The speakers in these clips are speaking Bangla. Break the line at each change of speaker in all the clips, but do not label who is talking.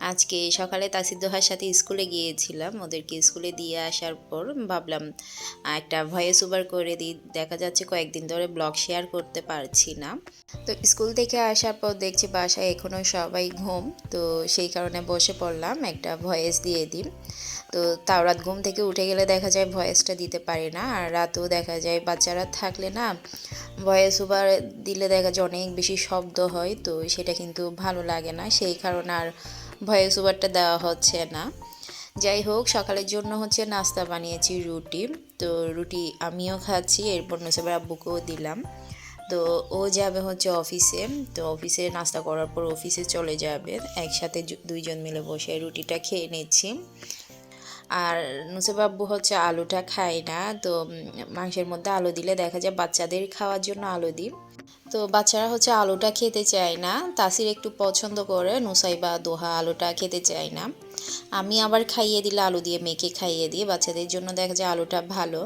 আজকে সকালে তাসিদ্দোহার সাথে স্কুলে গিয়েছিলাম। ওদেরকে স্কুলে দিয়ে আসার পর ভাবলাম, একটা ভয়েস ওভার করে দিই। দেখা যাচ্ছে কয়েকদিন ধরে ব্লগ শেয়ার করতে পারছি না। তো স্কুল থেকে আসার পর দেখছি বাসায় এখনও সবাই ঘুম। তো সেই কারণে বসে পড়লাম, একটা ভয়েস দিয়ে দিই। তো তাও রাত ঘুম থেকে উঠে গেলে দেখা যায় ভয়েসটা দিতে পারি না। আর রাতেও দেখা যায় বাচ্চারা থাকলে না ভয়েস ওভার দিলে দেখা যায় অনেক বেশি শব্দ হয়। তো সেটা কিন্তু ভালো লাগে না। সেই কারণে আর ভয়েস ওভারটা দেওয়া হচ্ছে না। যাই হোক, সকালের জন্য হচ্ছে নাস্তা বানিয়েছি, রুটি। তো রুটি আমিও খাচ্ছি, এরপর নসেবার আব্বুকেও দিলাম। তো ও যাবে হচ্ছে অফিসে। তো অফিসে নাস্তা করার পর অফিসে চলে যাবে। একসাথে দুইজন মিলে বসে রুটিটা খেয়ে নিচ্ছি। আর নুসেবাব্বু হচ্ছে আলুটা খায় না, তো মাংসের মধ্যে আলু দিলে দেখা যায় বাচ্চাদের খাওয়ার জন্য আলু দিই। তো বাচ্চারা হচ্ছে আলুটা খেতে চায় না, তাসির একটু পছন্দ করে নুসাই বা দোহা আলুটা খেতে চায় না। আমি আবার খাইয়ে দিলে আলু দিয়ে মেখে খাইয়ে দিই, বাচ্চাদের জন্য দেখা যায় আলুটা ভালো।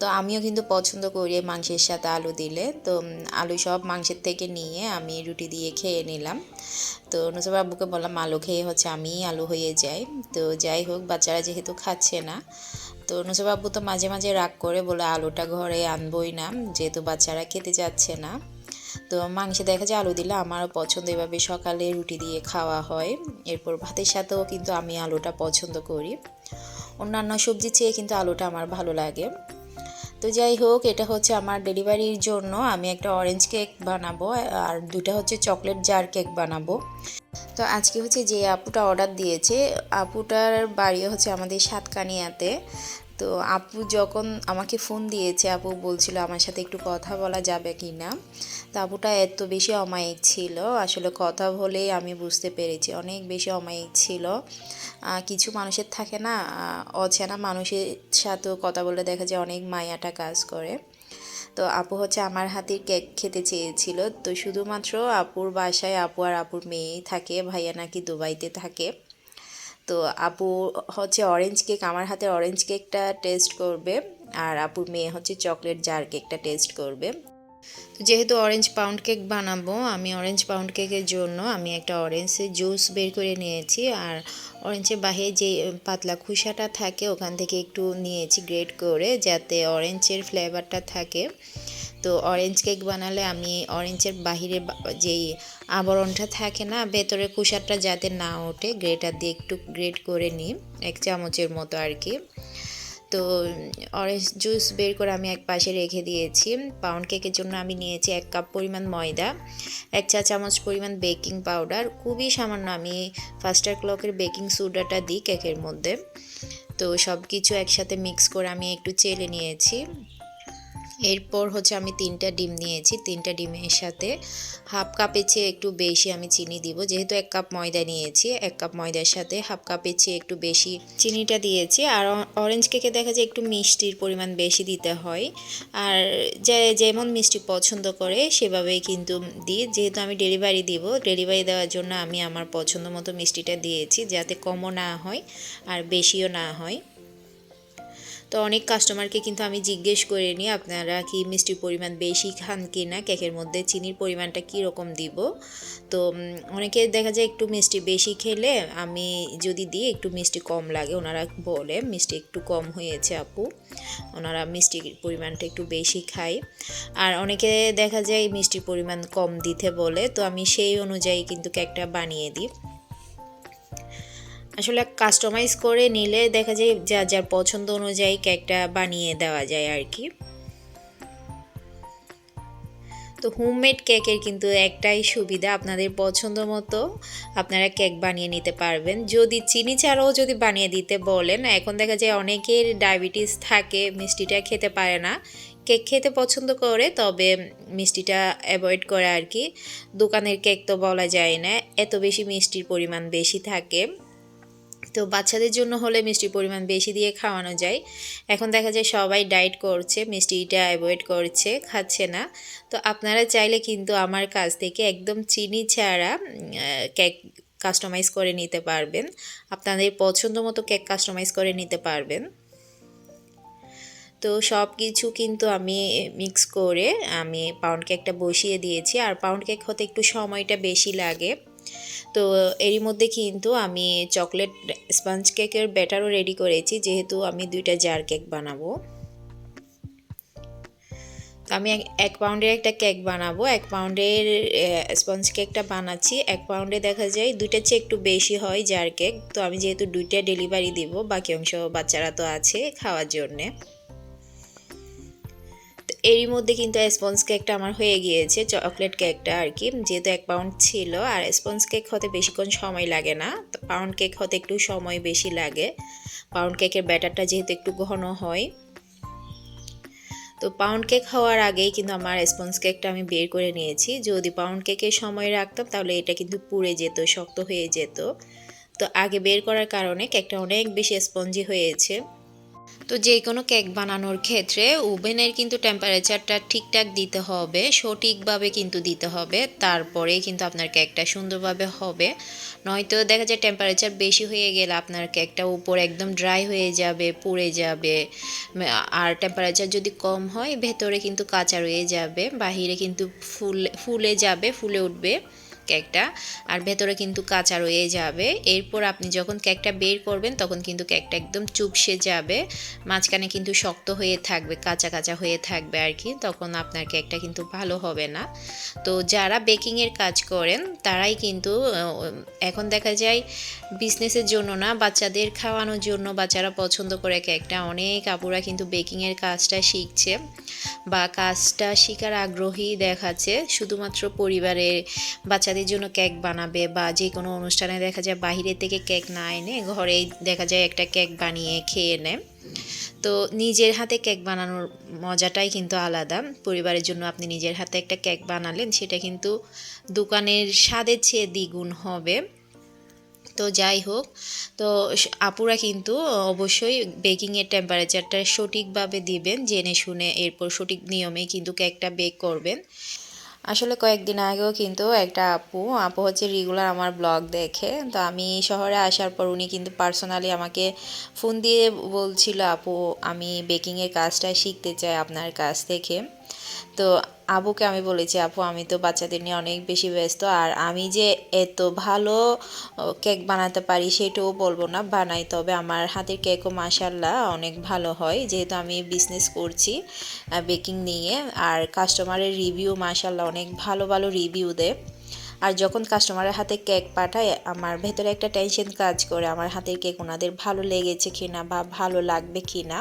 তো আমিও কিন্তু পছন্দ করি মাংসের সাথে আলু দিলে। তো আলু সব মাংসের থেকে নিয়ে আমি রুটি দিয়ে খেয়ে নিলাম। তো নুসব আব্বুকে বললাম, আলু খেয়ে হচ্ছে আমি আলু হয়ে যাই। তো যাই হোক, বাচ্চারা যেহেতু খাচ্ছে না, তো আব্বু তো মাঝে মাঝে রাগ করে বলে, আলুটা ঘরে আনবই না, যেহেতু বাচ্চারা খেতে যাচ্ছে না। তো মাংসে দেখা যায় আলু দিলে আমারও পছন্দ, এভাবে সকালে রুটি দিয়ে খাওয়া হয়। এরপর ভাতের সাথেও কিন্তু আমি আলুটা পছন্দ করি। অন্যান্য সবজি চেয়ে কিন্তু আলুটা আমার ভালো লাগে। তো যাই হোক, এটা হচ্ছে আমার ডেলিভারির জন্য। আমি একটা অরেঞ্জ কেক বানাবো, আর দুটা হচ্ছে চকলেট জার কেক বানাবো। তো আজকে হচ্ছে যে আপুটা অর্ডার দিয়েছে, আপুটার বাড়ি হচ্ছে আমাদের সাতকানিয়াতে। তো আপু যখন আমাকে ফোন দিয়েছে, আপু বলছিল আমার সাথে একটু কথা বলা যাবে কি না তো আপুটা এত বেশি অমায়িক ছিল, আসলে কথা বলেই আমি বুঝতে পেরেছি। অনেক বেশি অমায়িক ছিল। কিছু মানুষের থাকে না অচেনা মানুষের সাথেও কথা বলে দেখা যায় অনেক মায়াটা কাজ করে। তো আপু হচ্ছে আমার হাতের কেক খেতে চেয়েছিল। তো শুধুমাত্র আপুর বাসায় আপু আর আপুর মেয়েই থাকে, ভাইয়া নাকি দুবাইতে থাকে। তো আপু হচ্ছে অরেঞ্জ কেক আমার হাতে অরেঞ্জ কেকটা টেস্ট করবে। আর আপুর মেয়ে হচ্ছে চকলেট জার কেকটা টেস্ট করবে। তো যেহেতু অরেঞ্জ পাউন্ড কেক বানাবো, আমি অরেঞ্জ পাউন্ড কেকের জন্য আমি একটা অরেঞ্জের জুস বের করে নিয়েছি। আর অরেঞ্জের বাহিরে যে পাতলা খুসাটা থাকে, ওখান থেকে একটু নিয়েছি গ্রেড করে, যাতে অরেঞ্জের ফ্লেভারটা থাকে। তো অরেঞ্জ কেক বানালে আমি অরেঞ্জের বাহিরে যেই আবরণটা থাকে না, ভেতরে কুষারটা যাতে না ওঠে, গ্রেটার দিয়ে একটু গ্রেট করে নিই, এক চামচের মতো আর কি। তো অরেঞ্জ জুস বের করে আমি এক পাশে রেখে দিয়েছি। পাউন্ড কেকের জন্য আমি নিয়েছি এক কাপ পরিমাণ ময়দা, এক চা চামচ পরিমাণ বেকিং পাউডার খুবই সামান্য আমি ফাস্টার ক্লকের বেকিং সোডাটা দিই কেকের মধ্যে। তো সব কিছু একসাথে মিক্স করে আমি একটু চেলে নিয়েছি। এরপর হচ্ছে আমি তিনটা ডিম নিয়েছি। তিনটা ডিমের সাথে হাফ কাপের চেয়ে একটু বেশি আমি চিনি দিব। যেহেতু এক কাপ ময়দা নিয়েছি, এক কাপ ময়দার সাথে হাফ কাপের চেয়ে একটু বেশি চিনিটা দিয়েছি। আর অরেঞ্জ কেকে দেখা যায় একটু মিষ্টির পরিমাণ বেশি দিতে হয়। আর যে যেমন মিষ্টি পছন্দ করে সেভাবেই কিন্তু দিই। যেহেতু আমি ডেলিভারি দিব ডেলিভারি দেওয়ার জন্য আমি আমার পছন্দ মতো মিষ্টিটা দিয়েছি যাতে কমও না হয় আর বেশিও না হয়। তো অনেক কাস্টমারকে কিন্তু আমি জিজ্ঞেস করে নিই, আপনারা কি মিষ্টির পরিমাণ বেশি খান কি না কেকের মধ্যে চিনির পরিমাণটা কীরকম দিব? তো অনেকে দেখা যায় একটু মিষ্টি বেশি খেলে, আমি যদি দিই একটু মিষ্টি কম লাগে, ওনারা বলে, মিষ্টি একটু কম হয়েছে আপু। ওনারা মিষ্টির পরিমাণটা একটু বেশি খায়। আর অনেকে দেখা যায় মিষ্টির পরিমাণ কম দিতে বলে, তো আমি সেই অনুযায়ী কিন্তু কেকটা বানিয়ে দিই। আসলে কাস্টমাইজ করে নিলে দেখা যায় যা, যার পছন্দ অনুযায়ী কেকটা বানিয়ে দেওয়া যায় আর কি তো হোমমেড কেকের কিন্তু একটাই সুবিধা আপনাদের পছন্দ মতো আপনারা কেক বানিয়ে নিতে পারবেন। যদি চিনি ছাড়াও যদি বানিয়ে দিতে বলেন, এখন দেখা যায় অনেকের ডায়াবেটিস থাকে, মিষ্টিটা খেতে পারে না। কেক খেতে পছন্দ করে, তবে মিষ্টিটা অ্যাভয়েড করে আর কি দোকানের কেক তো বলা যায় না, এত বেশি মিষ্টির পরিমাণ বেশি থাকে। তো বাচ্চাদের জন্য হলে মিষ্টির পরিমাণ বেশি দিয়ে খাওয়ানো যায়। এখন দেখা যায় সবাই ডায়েট করছে, মিষ্টিটা অ্যাভয়েড করছে, খাচ্ছে না। তো আপনারা চাইলে কিন্তু আমার কাছ থেকে একদম চিনি ছাড়া কেক কাস্টমাইজ করে নিতে পারবেন। আপনাদের পছন্দ মতো কেক কাস্টমাইজ করে নিতে পারবেন। তো সব কিছু কিন্তু আমি মিক্স করে আমি পাউন্ড কেকটা বসিয়ে দিয়েছি। আর পাউন্ড কেক হতে একটু সময়টা বেশি লাগে। তো এরই মধ্যে কিন্তু আমি চকলেট স্পঞ্জ কেকের ব্যাটারও রেডি করেছি, যেহেতু আমি দুইটা জার কেক বানাবো। তো আমি এক পাউন্ডের একটা কেক বানাবো, এক পাউন্ডের স্পঞ্জ কেকটা বানাচ্ছি। এক পাউন্ডে দেখা যায় দুইটা চেয়ে একটু বেশি হয় জার কেক, তো আমি যেহেতু দুইটা ডেলিভারি দিব, বাকি অংশ বাচ্চারা তো আছে খাওয়ার জন্যে। এরই মধ্যে কিন্তু স্পঞ্জ কেকটা আমার হয়ে গিয়েছে চকলেট কেকটা আর কি। যেহেতু এক পাউন্ড ছিল, আর স্পঞ্জ কেক হতে বেশিক্ষণ সময় লাগে না, তো পাউন্ড কেক হতে একটু সময় বেশি লাগে। পাউন্ড কেকের ব্যাটারটা যেহেতু একটু ঘন হয়। তো পাউন্ড কেক হওয়ার আগেই কিন্তু আমার স্পঞ্জ কেকটা আমি বের করে নিয়েছি। যদি পাউন্ড কেকের সময় রাখতাম, তাহলে এটা কিন্তু পুড়ে যেত, শক্ত হয়ে যেত। তো আগে বের করার কারণে কেকটা অনেক বেশি স্পঞ্জি হয়েছে। তো যে কোনো কেক বানানোর ক্ষেত্রে ওভেনের কিন্তু টেম্পারেচারটা ঠিকঠাক দিতে হবে, সঠিকভাবে কিন্তু দিতে হবে, তারপরে কিন্তু আপনার কেকটা সুন্দরভাবে হবে। নয়তো দেখা যায় টেম্পারেচার বেশি হয়ে গেলে আপনার কেকটা উপর একদম ড্রাই হয়ে যাবে, পুড়ে যাবে আর টেম্পারেচার যদি কম হয়, ভেতরে কিন্তু কাঁচা রয়ে যাবে, বাহিরে কিন্তু ফুলে ফুলে যাবে, ফুলে উঠবে। কেকটা, আর ভেতরে কিন্তু কাঁচা রয়ে যাবে। এরপর আপনি যখন কেকটা বের করবেন, তখন কিন্তু কেকটা একদম চুপসে যাবে। মাঝখানে কিন্তু শক্ত হয়ে থাকবে, কাঁচা কাঁচা হয়ে থাকবে আর কি, তখন আপনার কেকটা কিন্তু ভালো হবে না। তো যারা বেকিংয়ের কাজ করেন, তারাই কিন্তু এখন দেখা যায় বিজনেসের জন্য না, বাচ্চাদের খাওয়ানোর জন্য বাচ্চারা পছন্দ করে কেকটা অনেক আপুরা কিন্তু বেকিংয়ের কাজটা শিখছে বা কাজটা শেখার আগ্রহী দেখাচ্ছে। শুধুমাত্র পরিবারের বাচ্চাদের জন্য কেক বানাবে বা যে কোনো অনুষ্ঠানে দেখা যায় বাহিরে থেকে কেক না এনে ঘরেই দেখা যায় একটা কেক বানিয়ে খেয়ে নেয়। তো নিজের হাতে কেক বানানোর মজাটাই কিন্তু আলাদা। পরিবারের জন্য আপনি নিজের হাতে একটা কেক বানালেন, সেটা কিন্তু দোকানের স্বাদের চেয়ে দ্বিগুণ হবে। তো যাই হোক, তো আপুরা কিন্তু অবশ্যই বেকিংয়ের টেম্পারেচারটা সঠিকভাবে দিবেন, জেনে শুনে এরপর সঠিক নিয়মে কিন্তু কেকটা বেক করবেন। আসলে কয়েকদিন আগেও কিন্তু একটা আপু আপু হচ্ছে রেগুলার আমার ব্লগ দেখে, তো আমি শহরে আসার পর উনি কিন্তু পার্সোনালি আমাকে ফোন দিয়ে বলছিল, আপু, আমি বেকিংয়ের কাজটা শিখতে চাই আপনার কাছ থেকে। তো আবুকে আমি বলেছি, আপু, আমি তো বাচ্চাদের নিয়ে অনেক বেশি ব্যস্ত আর আমি যে এত ভালো কেক বানাতে পারি সেটাও বলব না, বানাই। তবে আমার হাতের কেকও মাসাল্লাহ অনেক ভালো হয়। যেহেতু আমি বিজনেস করছি বেকিং নিয়ে, আর কাস্টমারের রিভিউ মাসাল্লাহ অনেক ভালো ভালো রিভিউ দেয়। আর যখন কাস্টমারের হাতে কেক পাঠায়, আমার ভেতরে একটা টেনশন কাজ করে, আমার হাতের কেক ওনাদের ভালো লেগেছে কি না বা ভালো লাগবে কি না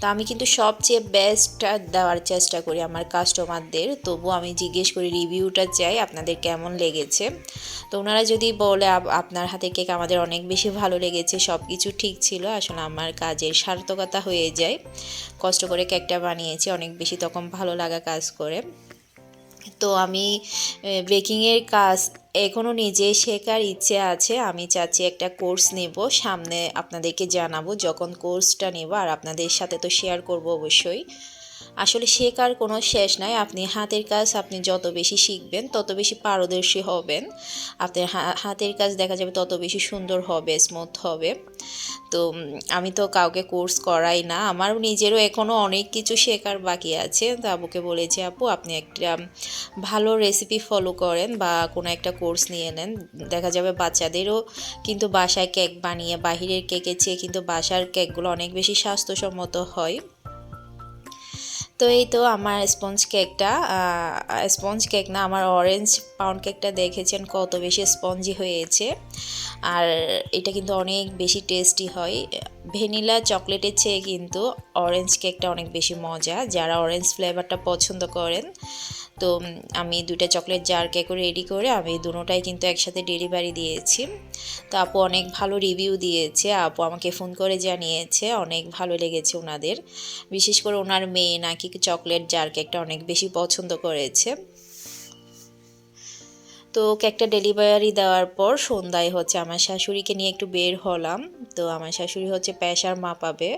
তো আমি কিন্তু সবচেয়ে বেস্টটা দেওয়ার চেষ্টা করি আমার কাস্টমারদের তবু আমি জিজ্ঞেস করি রিভিউটা চাই, আপনাদের কেমন লেগেছে? তো ওনারা যদি বলে আপনার হাতের কেক আমাদের অনেক বেশি ভালো লেগেছে সব কিছু ঠিক ছিল, আসলে আমার কাজের সার্থকতা হয়ে যায়। কষ্ট করে কেকটা বানিয়েছি, অনেক বেশি তখন ভালো লাগা কাজ করে। তো আমি বেকিংয়ের কাজ এখনও নিজে শেখার ইচ্ছে আছে। আমি চাচ্ছি একটা কোর্স নেব, সামনে আপনাদেরকে জানাব যখন কোর্সটা নেব। আর আপনাদের সাথে তো শেয়ার করব অবশ্যই। আসলে শেখার কোনো শেষ নাই। আপনি হাতের কাজ আপনি যত বেশি শিখবেন, তত বেশি পারদর্শী হবেন। আপনার হাতের কাজ দেখা যাবে তত বেশি সুন্দর হবে স্মুথ হবে। তো আমি তো কাউকে কোর্স করাই না। আমার নিজেরও এখনও অনেক কিছু শেখার বাকি আছে। তো আবুকে বলেছি, আপু, আপনি একটা ভালো রেসিপি ফলো করেন বা কোনো একটা কোর্স নিয়ে নেন। দেখা যাবে বাচ্চাদেরও কিন্তু বাসায় কেক বানিয়ে, বাহিরের কেকের চেয়ে কিন্তু বাসার কেকগুলো অনেক বেশি স্বাস্থ্যসম্মত হয়। তো এই তো আমার স্পঞ্জ কেকটা স্পঞ্জ কেক না, আমার অরেঞ্জ পাউন্ড কেকটা দেখেছেন কত বেশি স্পঞ্জি হয়েছে। আর এটা কিন্তু অনেক বেশি টেস্টি হয়। ভ্যানিলা চকলেটের চেয়ে কিন্তু অরেঞ্জ কেকটা অনেক বেশি মজা, যারা অরেঞ্জ ফ্লেভারটা পছন্দ করেন। তো আমি দুইটা চকলেট জার কেক রেডি করে আমি দুটোটাই কিন্তু একসাথে ডেলিভারি দিয়েছি। তো আপু অনেক ভালো রিভিউ দিয়েছে, আপু আমাকে ফোন করে জানিয়েছে, অনেক ভালো লেগেছে ওনাদের। বিশেষ করে ওনার মেয়ে নাকি চকলেট জার কেকটা অনেক বেশি পছন্দ করেছে। তো কেকটা ডেলিভারি দেওয়ার পর সন্ধ্যায় হচ্ছে আমার শাশুড়িকে নিয়ে একটু বের হলাম। তো আমার শাশুড়ি হচ্ছে প্যাসার মাপাবে।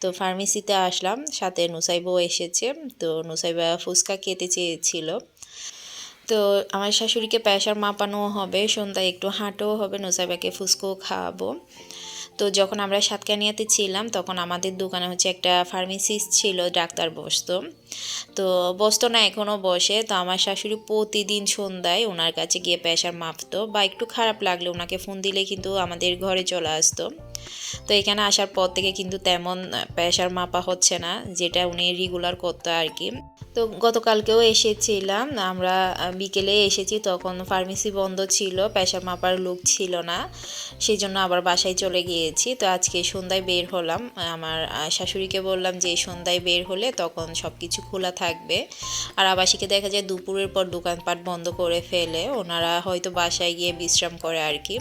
তো ফার্মেসিতে আসলাম, সাথে নুসাইবও এসেছে। তো নুসাইবা ফুচকা খেতে চেয়েছিল। তো আমার শাশুড়িকে প্যাসার মাপানো হবে, সন্ধ্যায় একটু হাঁটও হবে, নুসাইবাকে ফুচকাও খাওয়াবো। তো যখন আমরা সাতকানিয়াতে ছিলাম, তখন আমাদের দোকানে হচ্ছে একটা ফার্মেসিস্ট ছিল, ডাক্তার বসতো। তো বসতো না এখনও বসে, তো আমার শাশুড়ি প্রতিদিন সন্ধ্যায় ওনার কাছে গিয়ে প্রেশার মাপতো বা একটু খারাপ লাগলে ওনাকে ফোন দিলে কিন্তু আমাদের ঘরে চলে আসতো। তো এখানে আসার পর থেকে কিন্তু তেমন প্রেশার মাপা হচ্ছে না, যেটা উনি রেগুলার করতো আর কি তো গতকালকেও এসেছিলাম, আমরা বিকেলে এসেছি, তখন ফার্মেসি বন্ধ ছিল প্রেশার মাপার লোক ছিল না সেই জন্য আবার বাসায় চলে গিয়েছি। তো আজকে সন্ধ্যায় বের হলাম, আমার শাশুড়িকে বললাম যে সন্ধ্যায় বের হলে তখন সব কিছু খোলা থাকবে। আর আবাসিকে দেখা যায় দুপুরের পর দোকানপাট বন্ধ করে ফেলে। ওনারা হয়তো বাসায় গিয়ে বিশ্রাম করে আর কি।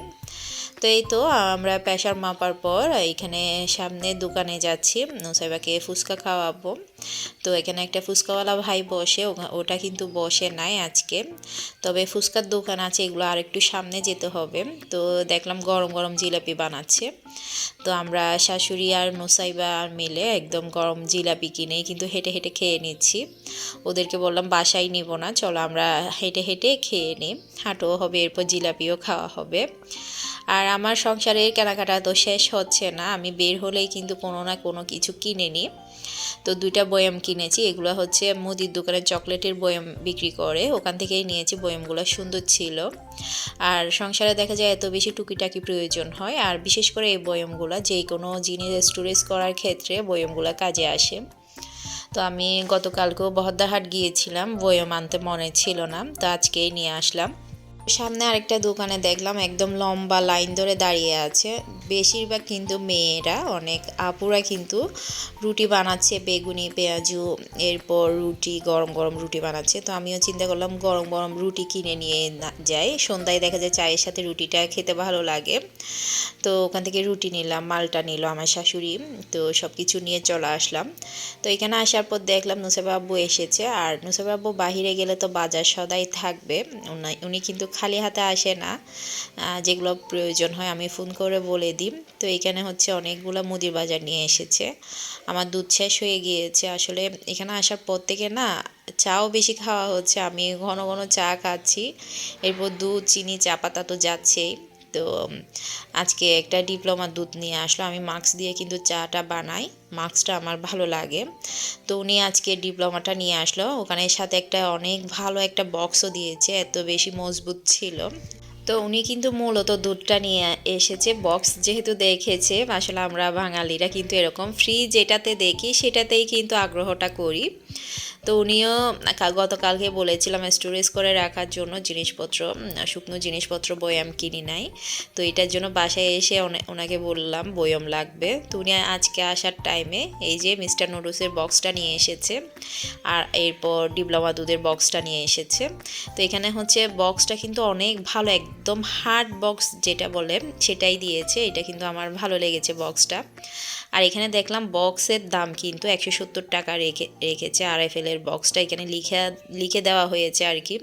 তো এই তো, আমরা প্রেশার মাপার পর এখানে সামনে দোকানে যাচ্ছি। নুসাইবাকে ফুচকা খাওয়াবো। তো এখানে একটা ফুচকাওয়ালা ভাই বসে ওটা কিন্তু বসে নাই আজকে। তবে ফুচকার দোকান আছে, এগুলো আর একটু সামনে যেতে হবে। তো দেখলাম গরম গরম জিলাপি বানাচ্ছে। তো আমরা শাশুড়ি আর নোসাইবা মিলে একদম গরম জিলাপি কিনে কিন্তু হেঁটে হেঁটে খেয়ে নিচ্ছি। ওদেরকে বললাম, বাসায় নিব না, চলো আমরা হেঁটে হেঁটে খেয়ে নিই হাঁটও হবে, এরপর জিলাপিও খাওয়া হবে। আর আমার সংসারের কেনাকাটা তো শেষ হচ্ছে না। আমি বের হলেই কিন্তু কোনো না কোনো কিছু কিনে নিই তো দুইটা বয়াম কিনেছি। এগুলো হচ্ছে মুদির দোকানে চকলেটের বয়াম বিক্রি করে। ওখান থেকেই নিয়েছি। বয়ামগুলো সুন্দর ছিল। আর সংসারে দেখা যায় এত বেশি টুকিটাকি প্রয়োজন হয়। আর বিশেষ করে এই বয়ামগুলো যে কোনো জিনিস স্টোরেজ করার ক্ষেত্রে বয়ামগুলো কাজে আসে। তো আমি গতকালকেও বহদ্দাহাট গিয়েছিলাম। বয়ম আনতে মনে ছিল না। তো আজকেই নিয়ে আসলাম। সামনে আরেকটা দোকানে দেখলাম একদম লম্বা লাইন ধরে দাঁড়িয়ে আছে। বেশিরভাগ কিন্তু মেয়েরা, অনেক আপুরা কিন্তু রুটি বানাচ্ছে, বেগুনি, পেঁয়াজু, এরপর রুটি, গরম গরম রুটি বানাচ্ছে। তো আমিও চিন্তা করলাম গরম গরম রুটি কিনে নিয়ে যাই। সন্ধ্যায় দেখা যায় চায়ের সাথে রুটিটা খেতে ভালো লাগে। তো ওখান থেকে রুটি নিলাম, মালটা নিল আমার শাশুড়ি। তো সব কিছু নিয়ে চলে আসলাম। তো এখানে আসার পর দেখলাম নুসাবাবু এসেছে। আর নুসাবাবু বাহিরে গেলে তো বাজার সদাই থাকবে। উনি কিন্তু খালি হাতে আসে না যেগুলো প্রয়োজন হয় আমি ফোন করে বলে দিই তো এখানে হচ্ছে অনেকগুলো মুদির বাজার নিয়ে এসেছে। আমার দুধ শেষ হয়ে গিয়েছে। আসলে এখানে আসার পর থেকে না চাও বেশি খাওয়া হচ্ছে। আমি ঘন ঘন চা খাচ্ছি। এরপর দুধ, চিনি, চা পাতা তো যাচ্ছেই। তো আজকে একটা ডিপ্লোমা দুধ নিয়ে আসলো। আমি মাস্ক দিয়ে কিন্তু চাটা বানাই। মাস্কটা আমার ভালো লাগে। তো উনি আজকে ডিপ্লোমাটা নিয়ে আসলো। ওখানে সাথে একটা অনেক ভালো একটা বক্সও দিয়েছে। এত বেশি মজবুত ছিল। তো উনি কিন্তু মূলত দুধটা নিয়ে এসেছে। বক্স যেহেতু দেখেছে, আসলে আমরা বাঙালিরা কিন্তু এরকম ফ্রি যেটাতে দেখি, সেটাতেই কিন্তু আগ্রহটা করি। তো উনিও গতকালকে বলেছিলাম স্টোরেজ করে রাখার জন্য জিনিসপত্র শুকনো জিনিসপত্র বয়াম কিনি নাই। তো এটার জন্য বাসায় এসে ওনাকে বললাম বয়াম লাগবে। তো উনি আজকে আসার টাইমে এই যে মিস্টার নুডলসের বক্সটা নিয়ে এসেছে আর এরপর ডিপ্লোমা দুধের বক্সটা নিয়ে এসেছে। তো এখানে হচ্ছে বক্সটা কিন্তু অনেক ভালো, একদম হার্ড বক্স যেটা বলে সেটাই দিয়েছে। এটা কিন্তু আমার ভালো লেগেছে বক্সটা আর এখানে দেখলাম বক্সের দাম কিন্তু একশো সত্তর টাকা রেখে, রেখেছে আর এফ এলের বক্সটা এখানে লিখে লিখে দেওয়া হয়েছে আর কি।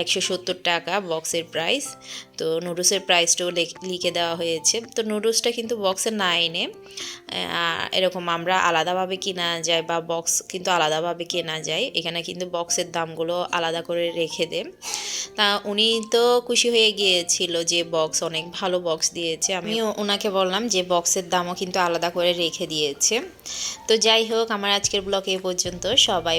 একশো সত্তর টাকা বক্সের প্রাইস তো নুডলসের প্রাইসটাও লিখে দেওয়া হয়েছে। তো নুডলসটা কিন্তু বক্সে না এনে এরকম আমরা আলাদাভাবে কেনা যায় বা বক্স কিন্তু আলাদাভাবে কেনা যায়। এখানে কিন্তু বক্সের দামগুলো আলাদা করে রেখে দেয় তা উনি তো খুশি হয়ে গিয়েছিল যে বক্স অনেক ভালো বক্স দিয়েছে। আমি ওনাকে বললাম যে বক্সের দামও কিন্তু আলাদা করে রেখে দিয়েছে। তো যাই হোক, আমার আজকের ব্লগ এ পর্যন্ত। সবাই